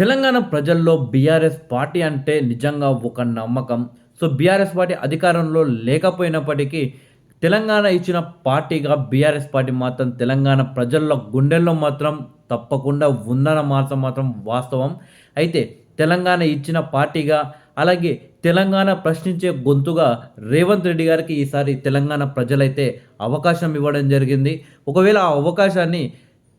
తెలంగాణ ప్రజల్లో BRS party అంటే నిజంగా ఒక నమ్మకం. సో బీఆర్ఎస్ పార్టీ అధికారంలో లేకపోయినప్పటికీ తెలంగాణ ఇచ్చిన పార్టీగా బీఆర్ఎస్ పార్టీ మాత్రం తెలంగాణ ప్రజల్లో గుండెల్లో మాత్రం తప్పకుండా ఉందన్న మాట మాత్రం వాస్తవం. అయితే తెలంగాణ ఇచ్చిన పార్టీగా అలాగే తెలంగాణ ప్రశ్నించే గొంతుగా రేవంత్ రెడ్డి గారికి ఈసారి తెలంగాణ ప్రజలైతే అవకాశం ఇవ్వడం జరిగింది. ఒకవేళ ఆ అవకాశాన్ని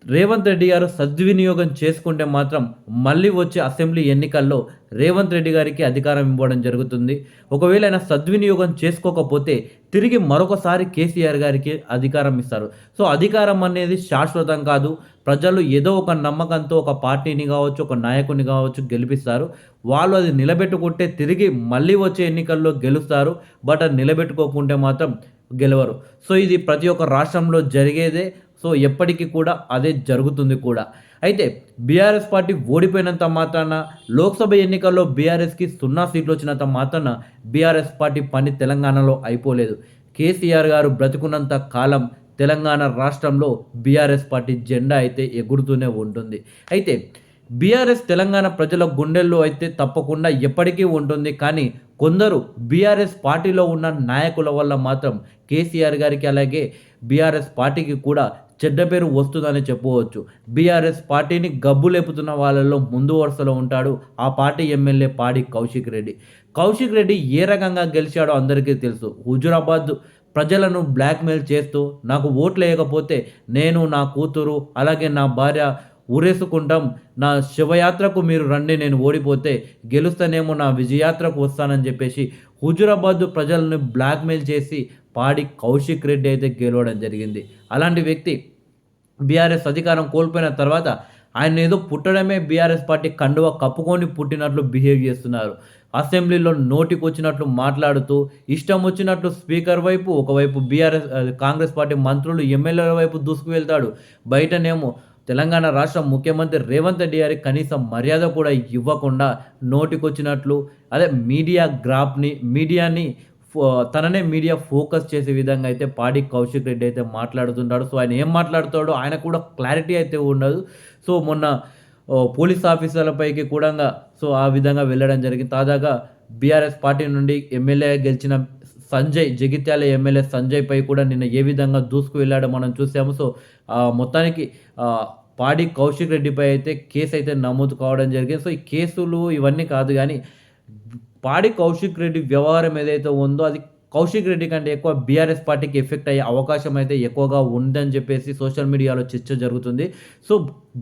రేవంత్ రెడ్డి గారు సద్వినియోగం చేసుకుంటే మాత్రం మళ్ళీ వచ్చే అసెంబ్లీ ఎన్నికల్లో రేవంత్ రెడ్డి గారికి అధికారం ఇవ్వడం జరుగుతుంది. ఒకవేళ ఆయన సద్వినియోగం చేసుకోకపోతే తిరిగి మరొకసారి కేసీఆర్ గారికి అధికారం ఇస్తారు. సో అధికారం అనేది శాశ్వతం కాదు. ప్రజలు ఏదో ఒక నమ్మకంతో ఒక పార్టీని కావచ్చు ఒక నాయకుని కావచ్చు గెలిపిస్తారు. వాళ్ళు అది నిలబెట్టుకుంటే తిరిగి మళ్ళీ వచ్చే ఎన్నికల్లో గెలుస్తారు. బట్ అది నిలబెట్టుకోకుంటే మాత్రం గెలవరు. సో ఇది ప్రతి ఒక్క రాష్ట్రంలో జరిగేదే. సో ఎప్పటికీ కూడా అదే జరుగుతుంది కూడా. అయితే బీఆర్ఎస్ పార్టీ ఓడిపోయినంత మాత్రాన లోక్సభ ఎన్నికల్లో బీఆర్ఎస్కి సున్నా సీట్లు వచ్చినంత మాత్రాన బీఆర్ఎస్ పార్టీ పని తెలంగాణలో అయిపోలేదు. కేసీఆర్ గారు బ్రతుకున్నంత కాలం తెలంగాణ రాష్ట్రంలో బీఆర్ఎస్ పార్టీ జెండా అయితే ఎగురుతూనే ఉంటుంది. అయితే బీఆర్ఎస్ తెలంగాణ ప్రజల గుండెల్లో అయితే తప్పకుండా ఎప్పటికీ ఉంటుంది. కానీ కొందరు బీఆర్ఎస్ పార్టీలో ఉన్న నాయకుల వల్ల మాత్రం కేసీఆర్ గారికి అలాగే బీఆర్ఎస్ పార్టీకి కూడా చెడ్డ పేరు వస్తుందని చెప్పవచ్చు. బీఆర్ఎస్ పార్టీని గబ్బు లేపుతున్న వాళ్ళలో ముందు వరుసలో ఉంటాడు ఆ పార్టీ ఎమ్మెల్యే పాడి కౌశిక్ రెడ్డి. కౌశిక్ రెడ్డి ఏ రకంగా గెలిచాడో అందరికీ తెలుసు. హుజురాబాద్ ప్రజలను బ్లాక్మెయిల్ చేస్తూ నాకు ఓట్లు వేయకపోతే నేను నా కూతురు అలాగే నా భార్య ఊరేసుకుంటాం. నా శివయాత్రకు మీరు రండి నేను ఓడిపోతే గెలుస్తానేమో నా విజయాత్రకు వస్తానని చెప్పేసి హుజురాబాద్ ప్రజలను బ్లాక్మెయిల్ చేసి పాడి కౌశిక్ రెడ్డి అయితే గెలవడం జరిగింది. అలాంటి వ్యక్తి బీఆర్ఎస్ అధికారం కోల్పోయిన తర్వాత ఆయన ఏదో పుట్టడమే బీఆర్ఎస్ పార్టీ కండువ కప్పుకొని పుట్టినట్లు బిహేవ్ చేస్తున్నారు. అసెంబ్లీలో నోటికి వచ్చినట్లు మాట్లాడుతూ ఇష్టం వచ్చినట్లు స్పీకర్ వైపు ఒకవైపు బీఆర్ఎస్ కాంగ్రెస్ పార్టీ మంత్రులు ఎమ్మెల్యేల వైపు దూసుకు వెళ్తాడు బయటనేమో తెలంగాణ రాష్ట్ర ముఖ్యమంత్రి రేవంత్ రెడ్డి గారికి కనీసం మర్యాద కూడా ఇవ్వకుండా నోటికొచ్చినట్లు అదే మీడియా గ్రాప్ని మీడియాని తననే మీడియా ఫోకస్ చేసే విధంగా అయితే పాడి కౌశిక్ రెడ్డి అయితే మాట్లాడుతుంటాడు. సో ఆయన ఏం మాట్లాడుతాడో ఆయన కూడా క్లారిటీ అయితే ఉండదు. సో మొన్న పోలీస్ ఆఫీసర్లపైకి కూడా సో ఆ విధంగా వెళ్ళడం జరిగింది. తాజాగా బీఆర్ఎస్ పార్టీ నుండి ఎమ్మెల్యే గెలిచిన సంజయ్ జగిత్యాల ఎమ్మెల్యే సంజయ్ పై కూడా నిన్న ఏ విధంగా దూసుకు వెళ్ళాడో మనం చూసాము. సో మొత్తానికి పాడి కౌశిక్ రెడ్డిపై అయితే కేసు అయితే నమోదు కావడం జరిగింది. సో ఈ కేసులు ఇవన్నీ కాదు కానీ పాడి కౌశిక్ రెడ్డి వ్యవహారం ఏదైతే ఉందో అది కౌశిక్ రెడ్డి కంటే ఎక్కువ బీఆర్ఎస్ పార్టీకి ఎఫెక్ట్ అయ్యే అవకాశం అయితే ఎక్కువగా ఉందని చెప్పేసి సోషల్ మీడియాలో చర్చ జరుగుతుంది. సో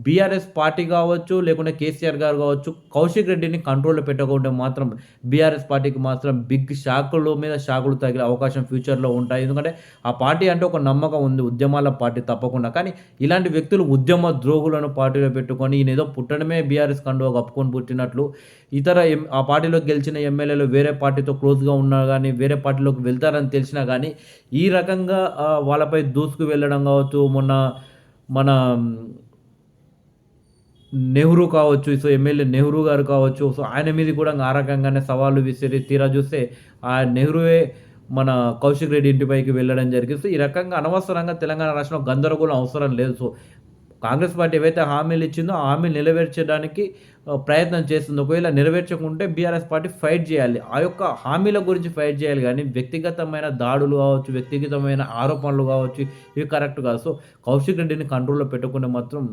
బీఆర్ఎస్ పార్టీ కావచ్చు లేకుంటే కేసీఆర్ గారు కావచ్చు కౌశిక్ రెడ్డిని కంట్రోల్లో పెట్టకుంటే మాత్రం బీఆర్ఎస్ పార్టీకి మాత్రం బిగ్ షాకుల మీద షాకులు తగిలే అవకాశం ఫ్యూచర్లో ఉంటాయి. ఎందుకంటే ఆ పార్టీ అంటే ఒక నమ్మకం ఉంది ఉద్యమాల పార్టీ తప్పకుండా. కానీ ఇలాంటి వ్యక్తులు ఉద్యమ ద్రోగులను పార్టీలో పెట్టుకొని ఈయన ఏదో పుట్టడమే బీఆర్ఎస్ కండువ కప్పుకొని పుట్టినట్లు ఇతర ఆ పార్టీలో గెలిచిన ఎమ్మెల్యేలు వేరే పార్టీతో క్లోజ్గా ఉన్నా కానీ వేరే పార్టీలోకి వెళ్తారని తెలిసినా కానీ ఈ రకంగా వాళ్ళపై దూసుకు వెళ్ళడం కావచ్చు మొన్న మన నెహ్రూ కావచ్చు సో ఎమ్మెల్యే నెహ్రూ గారు కావచ్చు సో ఆయన మీద కూడా ఆ రకంగానే సవాళ్ళు విసిరి తీరా చూస్తే ఆ నెహ్రూవే మన కౌశిక్ రెడ్డి ఇంటిపైకి వెళ్ళడం జరిగింది. సో ఈ రకంగా అనవసరంగా తెలంగాణ రాష్ట్రంలో గందరగోళం అవసరం లేదు. సో కాంగ్రెస్ పార్టీ ఏవైతే హామీలు ఇచ్చిందో ఆ హామీలు నెరవేర్చడానికి ప్రయత్నం చేస్తుంది. ఒకవేళ నెరవేర్చకుంటే బీఆర్ఎస్ పార్టీ ఫైట్ చేయాలి. ఆ యొక్క హామీల గురించి ఫైట్ చేయాలి కానీ వ్యక్తిగతమైన దాడులు కావచ్చు వ్యక్తిగతమైన ఆరోపణలు కావచ్చు ఇవి కరెక్ట్ కాదు. సో కౌశిక్ రెడ్డిని కంట్రోల్లో పెట్టుకుంటే మాత్రం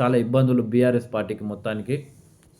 చాలా ఇబ్బందులు బీఆర్ఎస్ పార్టీకి మొత్తానికి.